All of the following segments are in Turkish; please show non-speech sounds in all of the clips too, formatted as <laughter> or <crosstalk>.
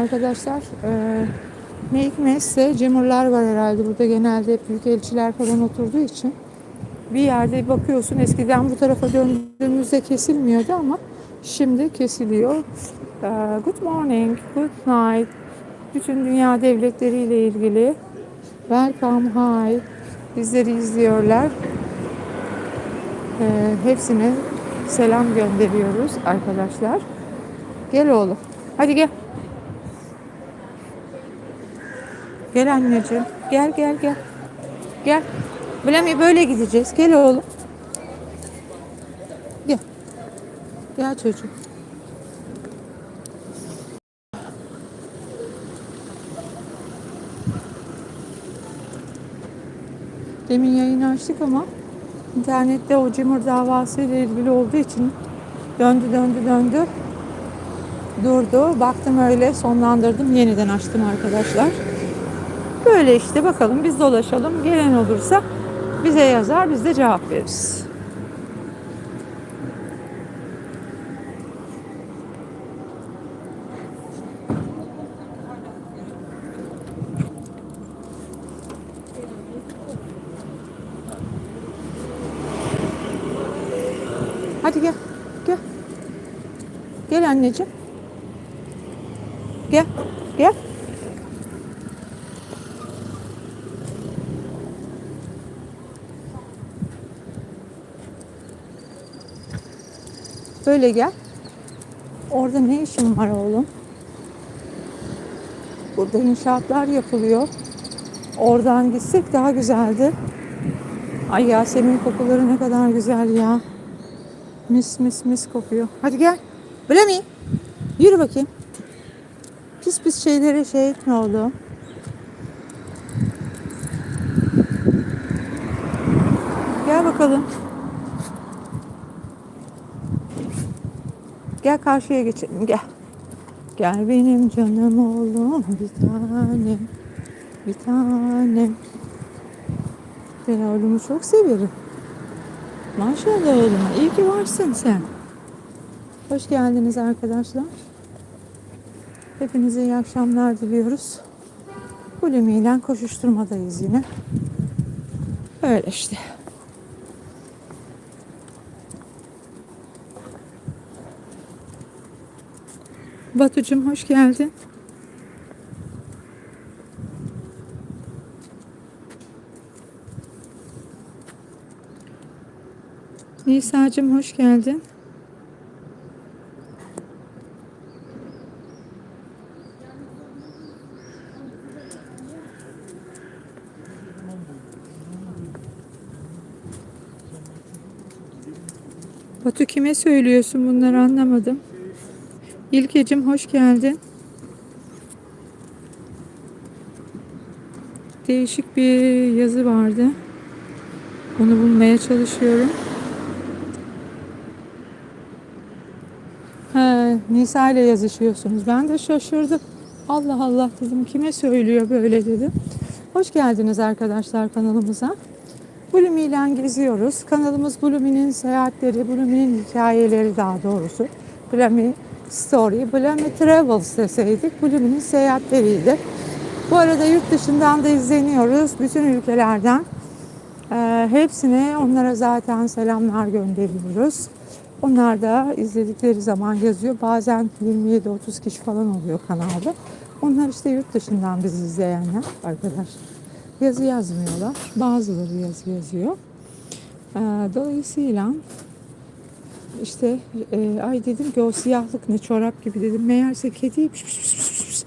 Arkadaşlar e, ne hikmetse cemurlar var herhalde. Burada genelde büyük elçiler falan oturduğu için bir yerde bakıyorsun eskiden bu tarafa döndüğümüzde kesilmiyordu ama şimdi kesiliyor. E, good morning, good night. Bütün dünya devletleriyle ilgili welcome, hi. Bizleri izliyorlar. E, hepsine selam gönderiyoruz arkadaşlar. Gel oğlum. Hadi gel. Gel anneciğim. Gel gel gel. Gel. Bilemi böyle gideceğiz. Gel oğlum. Gel. Gel çocuğum. Demin yayın açtık ama internette o Cimur davası ile ilgili olduğu için döndü döndü döndü durdu. Baktım öyle sonlandırdım. Yeniden açtım arkadaşlar. Böyle işte bakalım biz dolaşalım. Gelen olursa bize yazar biz de cevap veririz. Hadi gel. Gel. Gel anneciğim. Gel. Böyle gel. Orada ne işin var oğlum? Burada inşaatlar yapılıyor. Oradan gitsek daha güzeldi. Ay Yasemin kokuları ne kadar güzel ya. Mis mis mis kokuyor. Hadi gel. Böyle mi? Yürü bakayım. Pis pis şeylere şey etme oğlum. Gel bakalım. Gel karşıya geçelim gel. Gel benim canım oğlum bir tanem. Bir tanem. Ben oğlumu çok severim. Maşallah oğluma iyi ki varsın sen. Hoş geldiniz arkadaşlar. Hepinize iyi akşamlar diliyoruz. Bulimiyle koşuşturmadayız yine. Öyle işte. Batucuğum hoş geldin. Nisa'cığım hoş geldin. Batu kime söylüyorsun bunları anlamadım. İlkecim hoş geldin. Değişik bir yazı vardı. Onu bulmaya çalışıyorum. Ha, Nisa ile yazışıyorsunuz. Ben de şaşırdım. Allah Allah dedim. Kime söylüyor böyle dedim. Hoş geldiniz arkadaşlar kanalımıza. Blumi ile geziyoruz. Kanalımız Blumi'nin seyahatleri, Blumi'nin hikayeleri daha doğrusu. Blumi Story, Blumi Travels deseydik Blumi'nin seyahatleriydi. Bu arada yurt dışından da izleniyoruz. Bütün ülkelerden. Ee, hepsine onlara zaten selamlar gönderiyoruz. Onlar da izledikleri zaman yazıyor. Bazen 27-30 kişi falan oluyor kanalda. Onlar işte yurt dışından bizi izleyenler arkadaşlar. Yazı yazmıyorlar. Bazıları yazı yazıyor. Ee, dolayısıyla işte e, ay dedim ki o siyahlık ne çorap gibi dedim. Meğerse pis.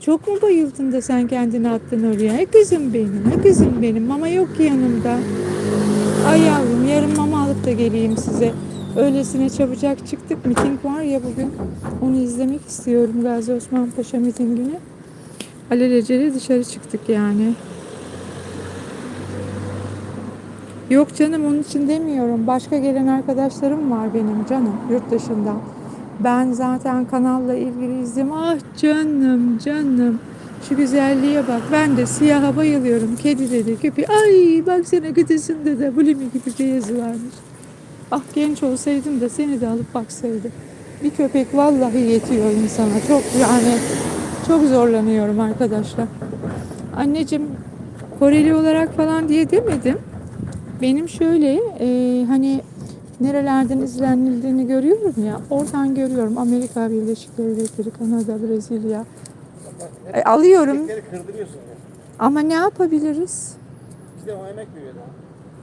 Çok mu bayıldın da sen kendini attın oraya? E kızım benim, e kızım benim. Mama yok ki yanımda. Ay yavrum yarın mama alıp da geleyim size. Öylesine çabucak çıktık. Miting var ya bugün. Onu izlemek istiyorum Gazi Osman Paşa mitingini. Alelacele dışarı çıktık yani. Yok canım onun için demiyorum. Başka gelen arkadaşlarım var benim canım yurt dışından. Ben zaten kanalla ilgili izledim. Ah canım canım. Şu güzelliğe bak. Ben de siyaha bayılıyorum. Kedi dedi köpeği. Ay baksana kıtısında da bulimi gibi beyazı varmış. Ah genç olsaydım da seni de alıp baksaydım. Bir köpek vallahi yetiyor insana. Çok yani çok zorlanıyorum arkadaşlar. Anneciğim Koreli olarak falan diye demedim. Benim şöyle e, hani nerelerden izlenildiğini görüyorum ya. Oradan görüyorum. Amerika Birleşik Devletleri, Kanada, Brezilya. E, alıyorum ama ne yapabiliriz?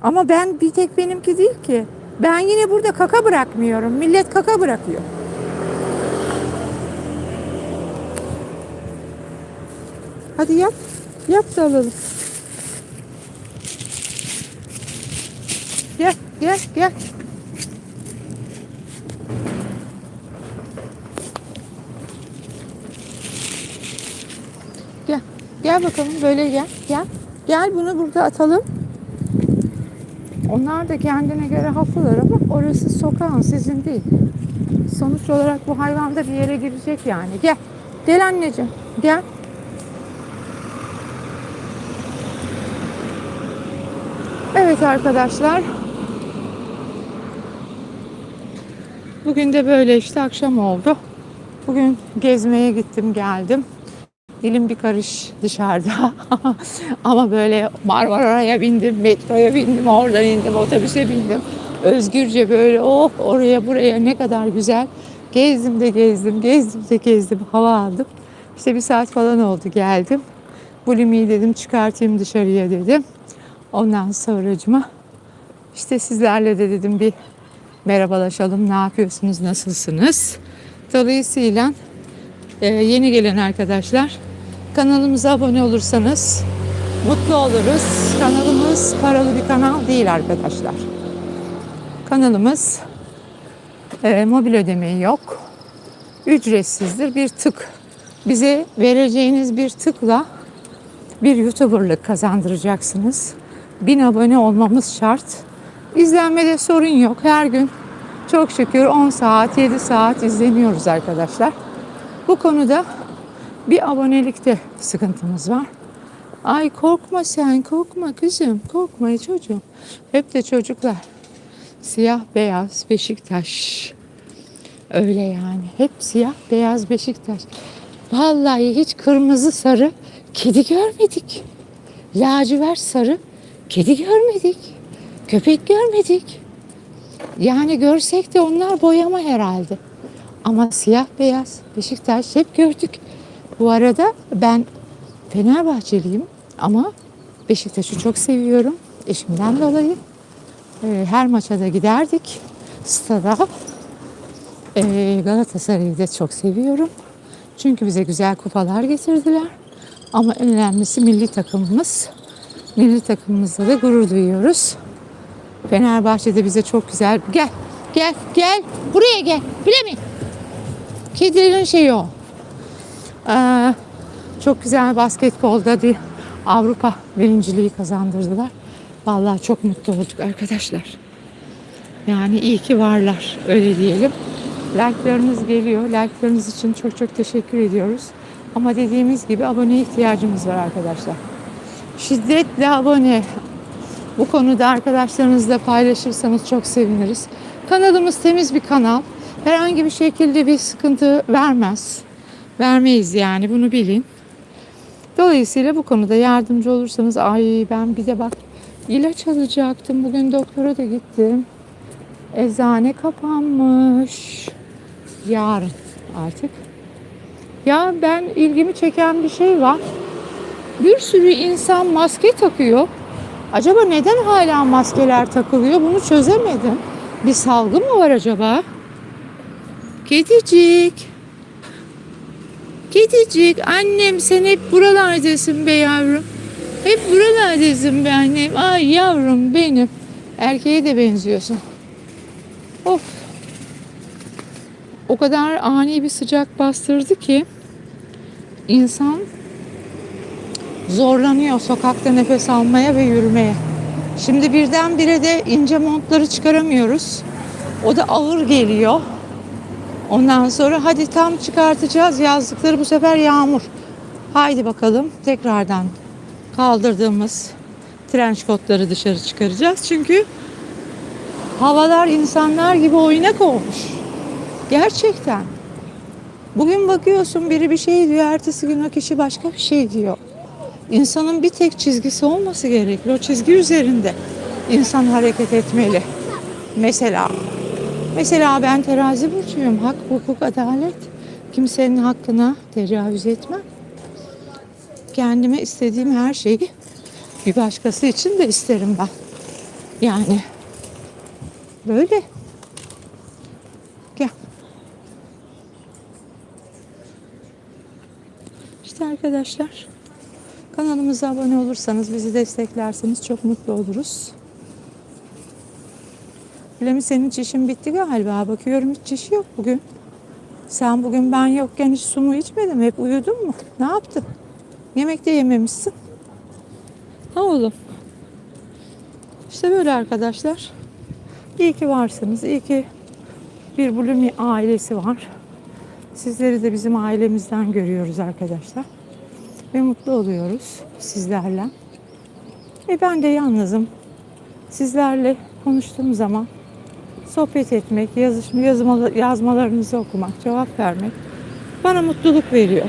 Ama ben bir tek benimki değil ki. Ben yine burada kaka bırakmıyorum. Millet kaka bırakıyor. Hadi yap. Yap da alalım. Gel, gel, gel. Gel. Bakalım böyle gel. Gel. Gel bunu burada atalım. Onlar da kendine göre haklılar ama orası sokağın sizin değil. Sonuç olarak bu hayvan da bir yere girecek yani. Gel. Gel anneciğim. Gel. Evet arkadaşlar. Bugün de böyle işte akşam oldu. Bugün gezmeye gittim geldim. Dilim bir karış dışarıda. <laughs> Ama böyle Marmara'ya bindim, metroya bindim, oradan indim, otobüse bindim. Özgürce böyle oh oraya buraya ne kadar güzel. Gezdim de gezdim, gezdim de gezdim, hava aldım. İşte bir saat falan oldu geldim. Bulimiyi dedim çıkartayım dışarıya dedim. Ondan sonracıma işte sizlerle de dedim bir merhabalaşalım. Ne yapıyorsunuz, nasılsınız? Dolayısıyla ee, yeni gelen arkadaşlar kanalımıza abone olursanız mutlu oluruz. Kanalımız paralı bir kanal değil arkadaşlar. Kanalımız e, mobil ödemeyi yok. Ücretsizdir. Bir tık bize vereceğiniz bir tıkla bir YouTuber'lık kazandıracaksınız. Bin abone olmamız şart. İzlenmede sorun yok. Her gün çok şükür 10 saat, 7 saat izleniyoruz arkadaşlar. Bu konuda bir abonelikte sıkıntımız var. Ay korkma sen, korkma kızım, korkma çocuğum. Hep de çocuklar. Siyah beyaz Beşiktaş. Öyle yani. Hep siyah beyaz Beşiktaş. Vallahi hiç kırmızı sarı kedi görmedik. Lacivert sarı kedi görmedik. Köpek görmedik. Yani görsek de onlar boyama herhalde. Ama siyah beyaz Beşiktaş hep gördük. Bu arada ben Fenerbahçeliyim ama Beşiktaş'ı çok seviyorum. Eşimden dolayı. Ee, her maça da giderdik. Stada. Ee, Galatasaray'ı da çok seviyorum. Çünkü bize güzel kupalar getirdiler. Ama en önemlisi milli takımımız. Milli takımımızla da gurur duyuyoruz. Fenerbahçe'de bize çok güzel. Gel, gel, gel. Buraya gel. Bile mi? Kedilerin şeyi o. Ee, çok güzel basketbolda bir Avrupa birinciliği kazandırdılar. Vallahi çok mutlu olduk arkadaşlar. Yani iyi ki varlar öyle diyelim. Like'larınız geliyor. Like'larınız için çok çok teşekkür ediyoruz. Ama dediğimiz gibi abone ihtiyacımız var arkadaşlar. Şiddetle abone. Bu konuda arkadaşlarınızla paylaşırsanız çok seviniriz. Kanalımız temiz bir kanal. Herhangi bir şekilde bir sıkıntı vermez. Vermeyiz yani bunu bilin. Dolayısıyla bu konuda yardımcı olursanız ay ben bir de bak ilaç alacaktım. Bugün doktora da gittim. Eczane kapanmış. Yarın artık. Ya ben ilgimi çeken bir şey var. Bir sürü insan maske takıyor. Acaba neden hala maskeler takılıyor? Bunu çözemedim. Bir salgı mı var acaba? Kedicik. Kedicik annem sen hep buralardasın be yavrum. Hep buralardasın be annem. Ay yavrum benim. Erkeğe de benziyorsun. Of. O kadar ani bir sıcak bastırdı ki insan zorlanıyor sokakta nefes almaya ve yürümeye. Şimdi birdenbire de ince montları çıkaramıyoruz. O da ağır geliyor. Ondan sonra hadi tam çıkartacağız yazlıkları bu sefer yağmur. Haydi bakalım tekrardan kaldırdığımız trenç kotları dışarı çıkaracağız. Çünkü havalar insanlar gibi oynak olmuş. Gerçekten. Bugün bakıyorsun biri bir şey diyor, ertesi gün o kişi başka bir şey diyor. İnsanın bir tek çizgisi olması gerekir. O çizgi üzerinde insan hareket etmeli. Mesela mesela ben terazi burcuyum. Hak, hukuk, adalet. Kimsenin hakkına tecavüz etmem. Kendime istediğim her şeyi bir başkası için de isterim ben. Yani böyle. Gel. İşte arkadaşlar kanalımıza abone olursanız bizi desteklerseniz çok mutlu oluruz. Bilemi senin çişin bitti galiba. Bakıyorum hiç çişi yok bugün. Sen bugün ben yokken hiç su mu içmedin? Hep uyudun mu? Ne yaptın? Yemek de yememişsin. Ha oğlum. İşte böyle arkadaşlar. İyi ki varsınız. İyi ki bir Blumi ailesi var. Sizleri de bizim ailemizden görüyoruz arkadaşlar. Ve mutlu oluyoruz sizlerle. E ben de yalnızım. Sizlerle konuştuğum zaman sohbet etmek, yazışma, yazma, yazmalarınızı okumak, cevap vermek bana mutluluk veriyor.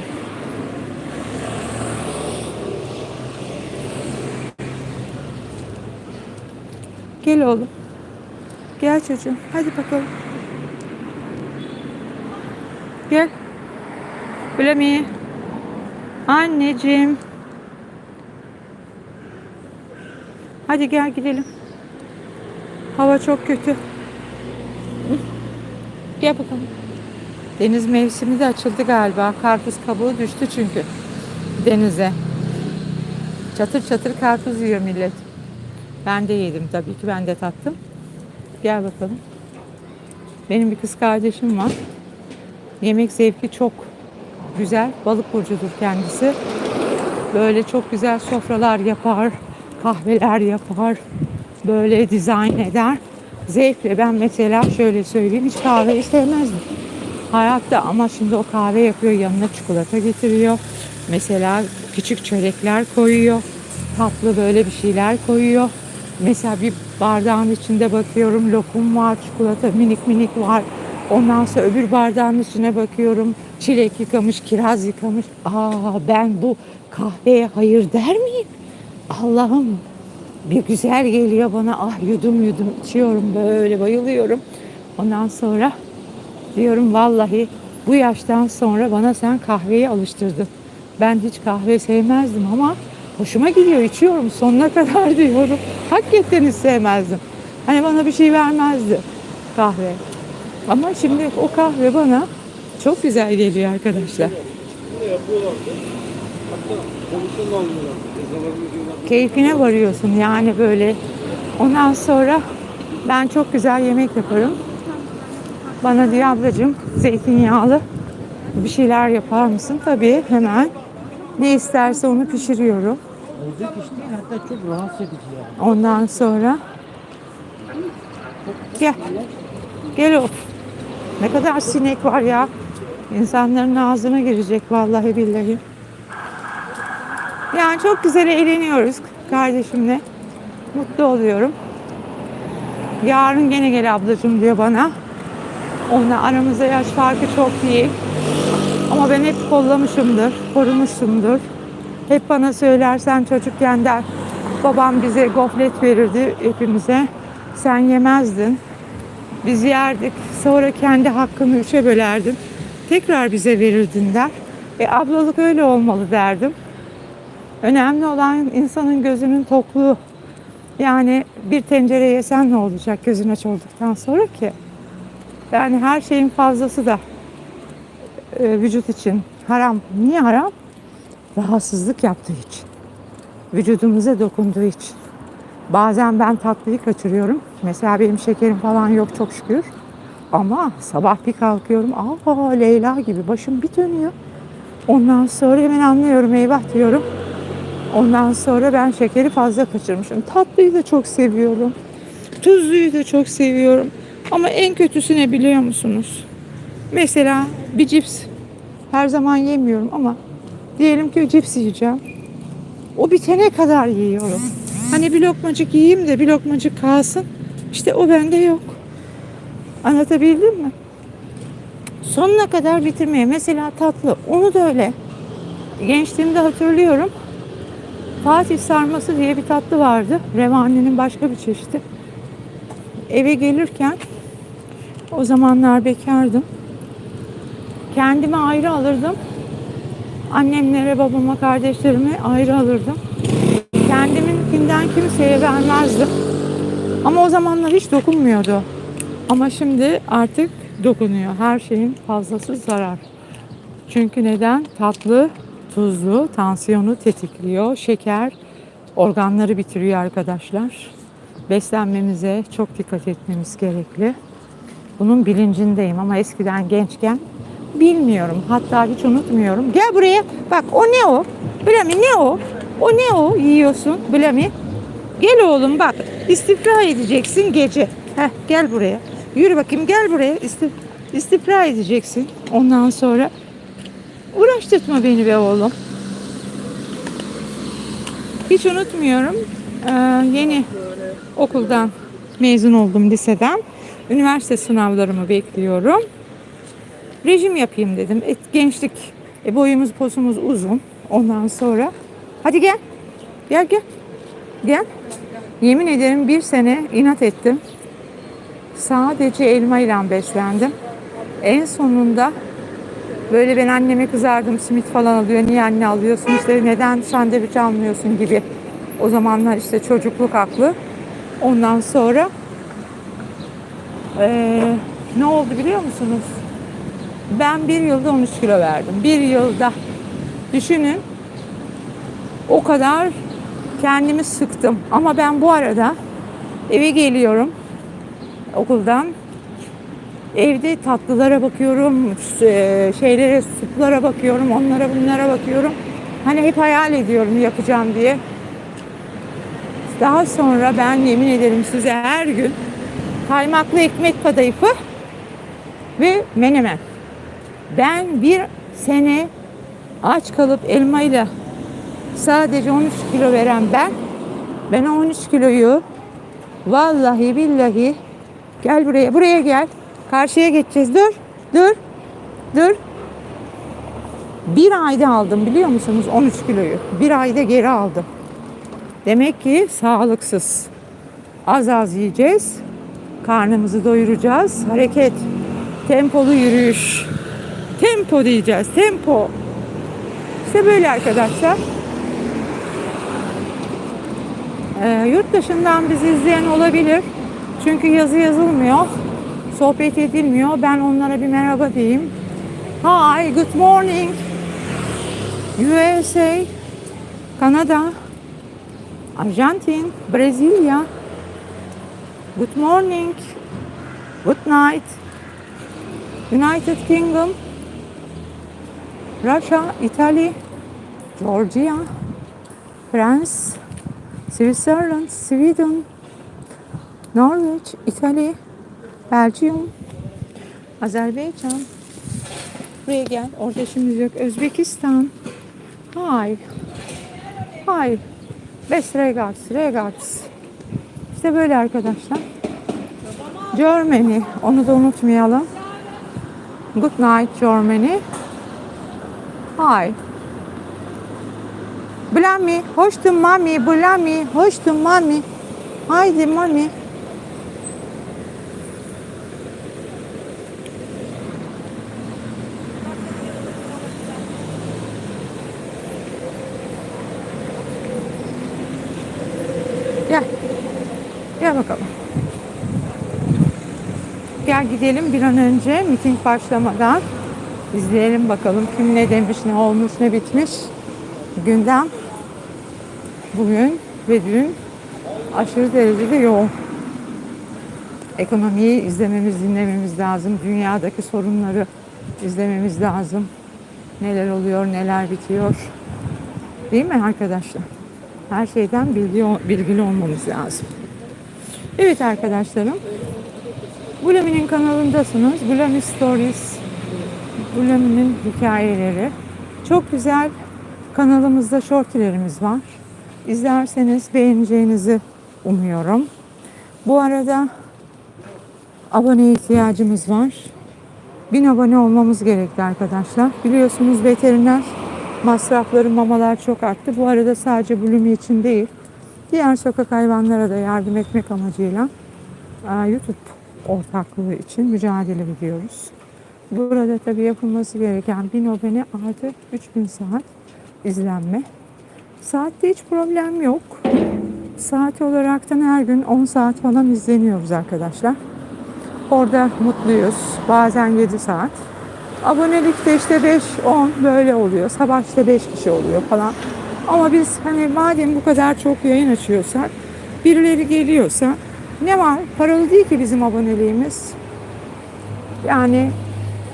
Gel oğlum. Gel çocuğum. Hadi bakalım. Gel. Blami. Anneciğim. Hadi gel gidelim. Hava çok kötü. Gel bakalım. Deniz mevsimi de açıldı galiba. Karpuz kabuğu düştü çünkü denize. Çatır çatır karpuz yiyor millet. Ben de yedim tabii ki ben de tattım. Gel bakalım. Benim bir kız kardeşim var. Yemek zevki çok güzel. Balık burcudur kendisi. Böyle çok güzel sofralar yapar, kahveler yapar. Böyle dizayn eder. Zevkle ben mesela şöyle söyleyeyim hiç kahveyi sevmezdim. Hayatta ama şimdi o kahve yapıyor yanına çikolata getiriyor. Mesela küçük çörekler koyuyor. Tatlı böyle bir şeyler koyuyor. Mesela bir bardağın içinde bakıyorum lokum var, çikolata minik minik var. Ondan sonra öbür bardağın içine bakıyorum çilek yıkamış, kiraz yıkamış. Aa ben bu kahveye hayır der miyim? Allah'ım bir güzel geliyor bana. Ah yudum yudum içiyorum böyle bayılıyorum. Ondan sonra diyorum vallahi bu yaştan sonra bana sen kahveyi alıştırdın. Ben hiç kahve sevmezdim ama hoşuma gidiyor içiyorum sonuna kadar <laughs> diyorum. Hakikaten hiç sevmezdim. Hani bana bir şey vermezdi kahve. Ama şimdi o kahve bana çok güzel geliyor arkadaşlar. Keyfine varıyorsun yani böyle. Ondan sonra ben çok güzel yemek yaparım. Bana diyor ablacığım zeytinyağlı bir şeyler yapar mısın? Tabii hemen. Ne isterse onu pişiriyorum. İş değil hatta çok rahatsız edici yani. Ondan sonra gel. Gel of. Ne kadar sinek var ya. İnsanların ağzına girecek vallahi billahi. Yani çok güzel eğleniyoruz kardeşimle. Mutlu oluyorum. Yarın gene gel ablacığım diyor bana. Onunla aramızda yaş farkı çok değil. Ama ben hep kollamışımdır, korumuşumdur. Hep bana söylersen çocukken der. Babam bize goflet verirdi hepimize. Sen yemezdin. Biz yerdik. Sonra kendi hakkını üçe bölerdin. Tekrar bize verirdin der. E ablalık öyle olmalı derdim. Önemli olan insanın gözünün tokluğu. Yani bir tencere yesen ne olacak gözün aç olduktan sonra ki? Yani her şeyin fazlası da e, vücut için haram. Niye haram? Rahatsızlık yaptığı için. Vücudumuza dokunduğu için. Bazen ben tatlıyı kaçırıyorum. Mesela benim şekerim falan yok çok şükür. Ama sabah bir kalkıyorum. Aa Leyla gibi başım bir dönüyor. Ondan sonra hemen anlıyorum eyvah diyorum. Ondan sonra ben şekeri fazla kaçırmışım. Tatlıyı da çok seviyorum. Tuzluyu da çok seviyorum. Ama en kötüsü ne biliyor musunuz? Mesela bir cips. Her zaman yemiyorum ama diyelim ki cips yiyeceğim. O bitene kadar yiyorum. Hani bir lokmacık yiyeyim de bir lokmacık kalsın. İşte o bende yok. Anlatabildim mi? sonuna kadar bitirmeye. Mesela tatlı. Onu da öyle. Gençliğimde hatırlıyorum. Fatih sarması diye bir tatlı vardı. Revani'nin başka bir çeşidi. Eve gelirken o zamanlar bekardım. Kendime ayrı alırdım. Annemlere, babama, kardeşlerime ayrı alırdım. Kendiminkinden kimseye vermezdim. Ama o zamanlar hiç dokunmuyordu. Ama şimdi artık dokunuyor. Her şeyin fazlası zarar. Çünkü neden? Tatlı, tuzlu, tansiyonu tetikliyor. Şeker organları bitiriyor arkadaşlar. Beslenmemize çok dikkat etmemiz gerekli. Bunun bilincindeyim ama eskiden gençken bilmiyorum. Hatta hiç unutmuyorum. Gel buraya. Bak o ne o? Bilemi ne o? O ne o yiyorsun? Bilemi. Gel oğlum bak. İstifra edeceksin gece. Heh, gel buraya. Yürü bakayım gel buraya. İstif istifra edeceksin. Ondan sonra uğraştırtma beni be oğlum. Hiç unutmuyorum. Ee, yeni okuldan mezun oldum liseden. Üniversite sınavlarımı bekliyorum. Rejim yapayım dedim. Et, gençlik. E, boyumuz posumuz uzun. Ondan sonra hadi gel. Gel gel. Gel. Yemin ederim bir sene inat ettim. Sadece elma ile beslendim. En sonunda böyle ben anneme kızardım. Simit falan alıyor. Niye anne alıyorsun? İşte neden sandviç almıyorsun gibi. O zamanlar işte çocukluk aklı. Ondan sonra eee, ne oldu biliyor musunuz? Ben bir yılda 13 kilo verdim. Bir yılda. Düşünün. O kadar kendimi sıktım. Ama ben bu arada eve geliyorum okuldan. Evde tatlılara bakıyorum, e, şeylere, suplara bakıyorum, onlara bunlara bakıyorum. Hani hep hayal ediyorum yapacağım diye. Daha sonra ben yemin ederim size her gün kaymaklı ekmek kadayıfı ve menemen. Ben bir sene aç kalıp elmayla sadece 13 kilo veren ben, ben o 13 kiloyu vallahi billahi gel buraya, buraya gel. Karşıya geçeceğiz. Dur, dur, dur. Bir ayda aldım biliyor musunuz 13 kiloyu. Bir ayda geri aldım. Demek ki sağlıksız. Az az yiyeceğiz. Karnımızı doyuracağız. Hareket. Tempolu yürüyüş. Tempo diyeceğiz. Tempo. İşte böyle arkadaşlar. Ee, yurt dışından bizi izleyen olabilir. Çünkü yazı yazılmıyor. Sohbet edilmiyor. Ben onlara bir merhaba diyeyim. Hi, good morning. USA, Kanada, Arjantin, Brezilya. Good morning. Good night. United Kingdom, Russia, Italy, Georgia, France, Switzerland, Sweden, Norwich, Italy, Belgium, Azerbaycan. Buraya gel. Orada işimiz yok. Özbekistan. Hi. Hi. Best regards. Regards. İşte böyle arkadaşlar. Germany. Onu da unutmayalım. Good night Germany. Hi. Blami. Hoştun mami. Blami. Hoştun mami. Haydi mami. Gel. Gel bakalım. Gel gidelim bir an önce miting başlamadan. izleyelim bakalım kim ne demiş, ne olmuş, ne bitmiş. Gündem bugün ve dün aşırı derecede yoğun. Ekonomiyi izlememiz, dinlememiz lazım. Dünyadaki sorunları izlememiz lazım. Neler oluyor, neler bitiyor. Değil mi arkadaşlar? Her şeyden bilgi, bilgili olmamız lazım. Evet arkadaşlarım. Bulemi'nin kanalındasınız. Bulemi Stories. Bulemi'nin hikayeleri. Çok güzel kanalımızda shortlerimiz var. İzlerseniz beğeneceğinizi umuyorum. Bu arada abone ihtiyacımız var. bin abone olmamız gerekli arkadaşlar. Biliyorsunuz veteriner masrafları mamalar çok arttı. Bu arada sadece Blumi için değil, diğer sokak hayvanlara da yardım etmek amacıyla YouTube ortaklığı için mücadele ediyoruz. Burada tabii yapılması gereken 1000 abone artı 3000 saat izlenme. Saatte hiç problem yok. Saat olaraktan her gün 10 saat falan izleniyoruz arkadaşlar. Orada mutluyuz. Bazen 7 saat. Abonelikte işte 5-10 böyle oluyor. Sabah işte 5 kişi oluyor falan. Ama biz hani madem bu kadar çok yayın açıyorsak, birileri geliyorsa ne var? Paralı değil ki bizim aboneliğimiz. Yani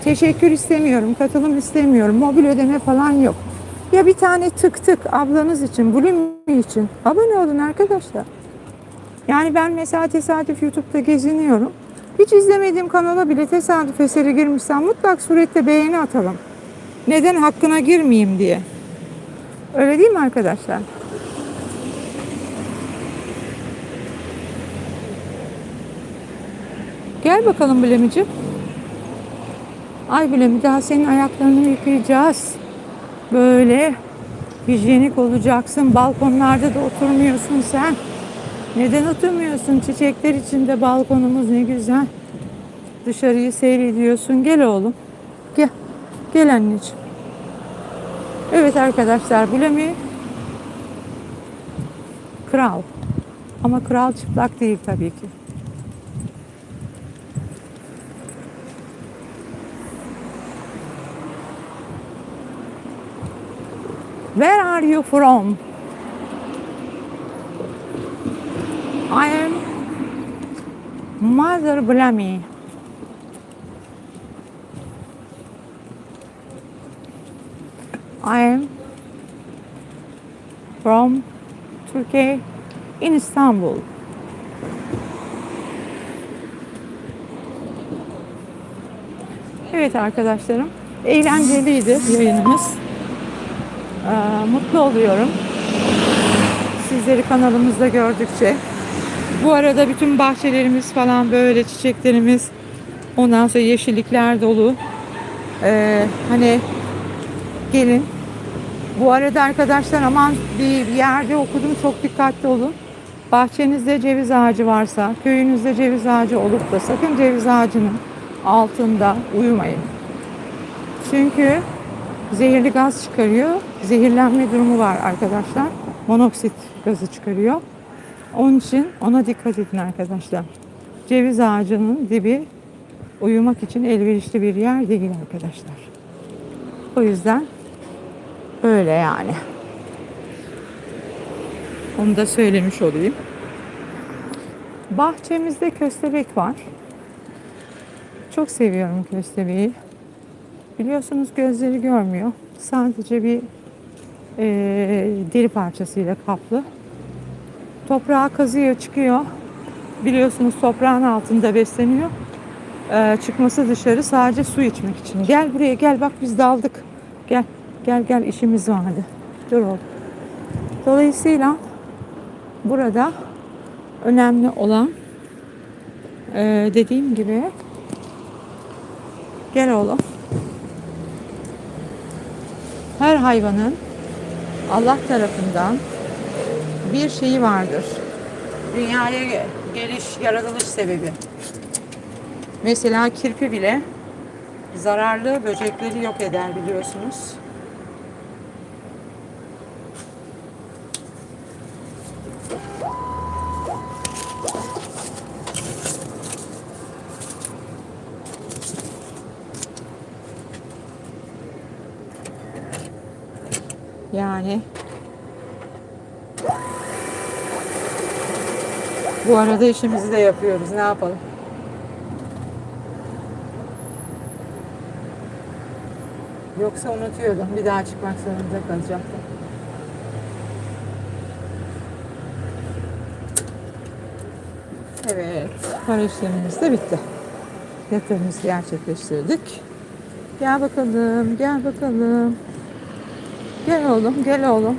teşekkür istemiyorum, katılım istemiyorum, mobil ödeme falan yok. Ya bir tane tık tık ablanız için, Blumi için abone olun arkadaşlar. Yani ben mesela tesadüf YouTube'da geziniyorum. Hiç izlemediğim kanala bile tesadüf eseri girmişsem mutlak surette beğeni atalım. Neden hakkına girmeyeyim diye. Öyle değil mi arkadaşlar? Gel bakalım Blemicim. Ay Blemi daha senin ayaklarını yıkayacağız. Böyle hijyenik olacaksın. Balkonlarda da oturmuyorsun sen. Neden oturmuyorsun? Çiçekler içinde balkonumuz ne güzel. Dışarıyı seyrediyorsun. Gel oğlum. Gel. Gel anneciğim. Evet arkadaşlar Blemi kral. Ama kral çıplak değil tabii ki. Where are you from? I am Mother Blami. I am from Turkey in Istanbul. Evet arkadaşlarım, eğlenceliydi yayınımız. Ee, mutlu oluyorum. Sizleri kanalımızda gördükçe. Bu arada bütün bahçelerimiz falan böyle çiçeklerimiz ondan sonra yeşillikler dolu. Ee, hani gelin. Bu arada arkadaşlar aman bir yerde okudum çok dikkatli olun. Bahçenizde ceviz ağacı varsa, köyünüzde ceviz ağacı olup da sakın ceviz ağacının altında uyumayın. Çünkü zehirli gaz çıkarıyor. Zehirlenme durumu var arkadaşlar. Monoksit gazı çıkarıyor. Onun için ona dikkat edin arkadaşlar. Ceviz ağacının dibi uyumak için elverişli bir yer değil arkadaşlar. O yüzden öyle yani. Onu da söylemiş olayım. Bahçemizde köstebek var. Çok seviyorum köstebeği. Biliyorsunuz gözleri görmüyor. Sadece bir e, deri parçasıyla kaplı. Toprağa kazıyor, çıkıyor. Biliyorsunuz toprağın altında besleniyor. E, çıkması dışarı sadece su içmek için. Gel buraya gel bak biz daldık. Gel gel gel işimiz vardı. Dur oğlum. Dolayısıyla burada önemli olan e, dediğim gibi gel oğlum. Her hayvanın Allah tarafından bir şeyi vardır. Dünyaya ge- geliş, yaratılış sebebi. Mesela kirpi bile zararlı böcekleri yok eder biliyorsunuz. Yani bu arada işimizi de yapıyoruz. Ne yapalım? Yoksa unutuyordum. Bir daha çıkmak zorunda kalacaktım. Evet. Para işlemimiz de bitti. Yatırımımızı gerçekleştirdik. Gel bakalım, gel bakalım. Gel oğlum, gel oğlum.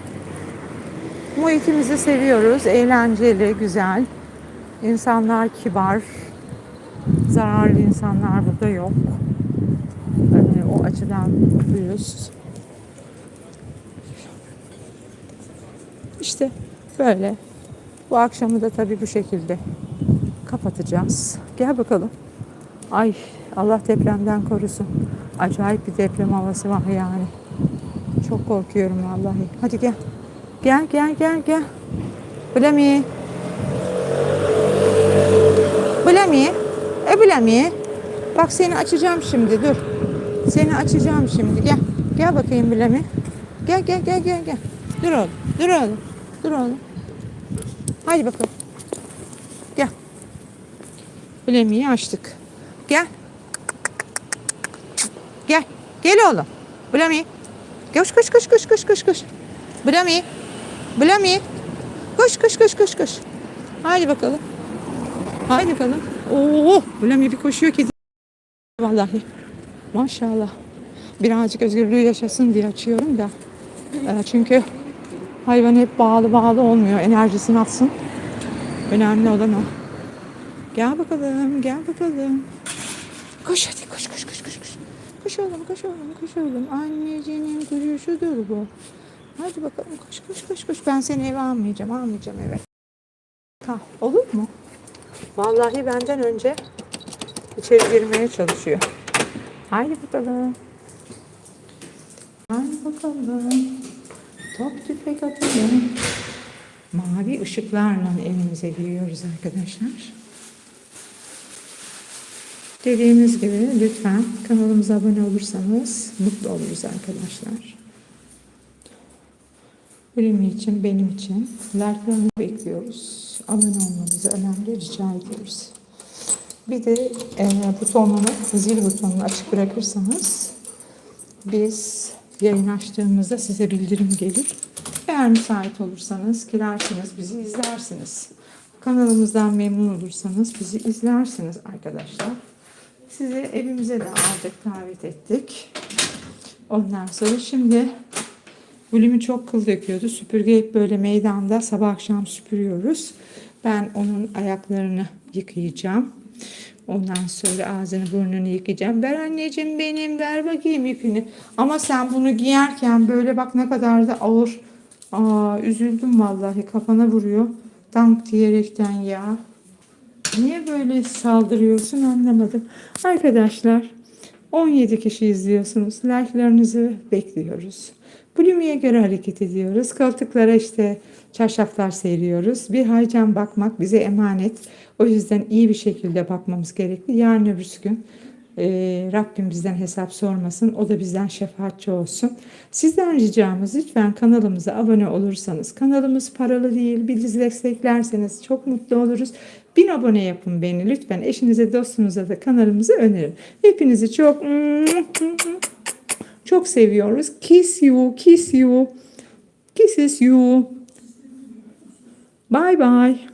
Muhitimizi seviyoruz. Eğlenceli, güzel. İnsanlar kibar. Zararlı insanlar burada yok. açıdan mutluyuz. İşte böyle. Bu akşamı da tabii bu şekilde kapatacağız. Gel bakalım. Ay Allah depremden korusun. Acayip bir deprem havası var yani. Çok korkuyorum vallahi. Hadi gel. Gel gel gel gel. Blami. Blami. E Blami. Bak seni açacağım şimdi dur. Seni açacağım şimdi gel. Gel bakayım Blami. Gel gel gel gel gel. Dur oğlum. Dur oğlum. Dur oğlum. Hadi bakalım. Gel. Blami'yi açtık. Gel. Gel. Gel oğlum. Blami. Koş koş koş koş koş koş koş. Blami. Blami. Koş koş koş koş koş. Haydi bakalım. Haydi bakalım. Oo, Blami bir koşuyor ki. Vallahi. Maşallah. Birazcık özgürlüğü yaşasın diye açıyorum da. Ee, çünkü hayvan hep bağlı bağlı olmuyor. Enerjisini atsın. Önemli olan o. Gel bakalım, gel bakalım. Koş hadi koş koş koş koş koş. Koş oğlum koş oğlum koş oğlum. Annecinin gülüşüdür bu. Hadi bakalım koş koş koş koş. Ben seni eve almayacağım almayacağım eve. Ha, olur mu? Vallahi benden önce içeri girmeye çalışıyor. Haydi bakalım. Haydi bakalım. Top tüfek atalım. Mavi ışıklarla evimize giriyoruz arkadaşlar. Dediğimiz gibi lütfen kanalımıza abone olursanız mutlu oluruz arkadaşlar. Benim için, benim için like'larını bekliyoruz. Abone olmanızı önemli rica ediyoruz. Bir de e, butonunu, zil butonunu açık bırakırsanız biz yayın açtığımızda size bildirim gelir. Eğer müsait olursanız girersiniz, bizi izlersiniz. Kanalımızdan memnun olursanız bizi izlersiniz arkadaşlar. Sizi evimize de aldık, davet ettik. Ondan sonra şimdi Gülümü çok kıl döküyordu. Süpürge hep böyle meydanda sabah akşam süpürüyoruz. Ben onun ayaklarını yıkayacağım. Ondan sonra ağzını burnunu yıkayacağım. Ver anneciğim benim ver bakayım yükünü. Ama sen bunu giyerken böyle bak ne kadar da ağır. Aa, üzüldüm vallahi kafana vuruyor. Dank diyerekten ya. Niye böyle saldırıyorsun anlamadım. Arkadaşlar 17 kişi izliyorsunuz. Like'larınızı bekliyoruz. Bölümüye göre hareket ediyoruz. Koltuklara işte çarşaflar seriyoruz. Bir haycan bakmak bize emanet. O yüzden iyi bir şekilde bakmamız gerekli. Yarın öbürsü gün e, Rabbim bizden hesap sormasın. O da bizden şefaatçi olsun. Sizden ricamız lütfen kanalımıza abone olursanız. Kanalımız paralı değil. Bizi desteklerseniz çok mutlu oluruz. Bin abone yapın beni. Lütfen eşinize dostunuza da kanalımızı önerin. Hepinizi çok çok seviyoruz. Kiss you, kiss you, kisses you. Bye bye.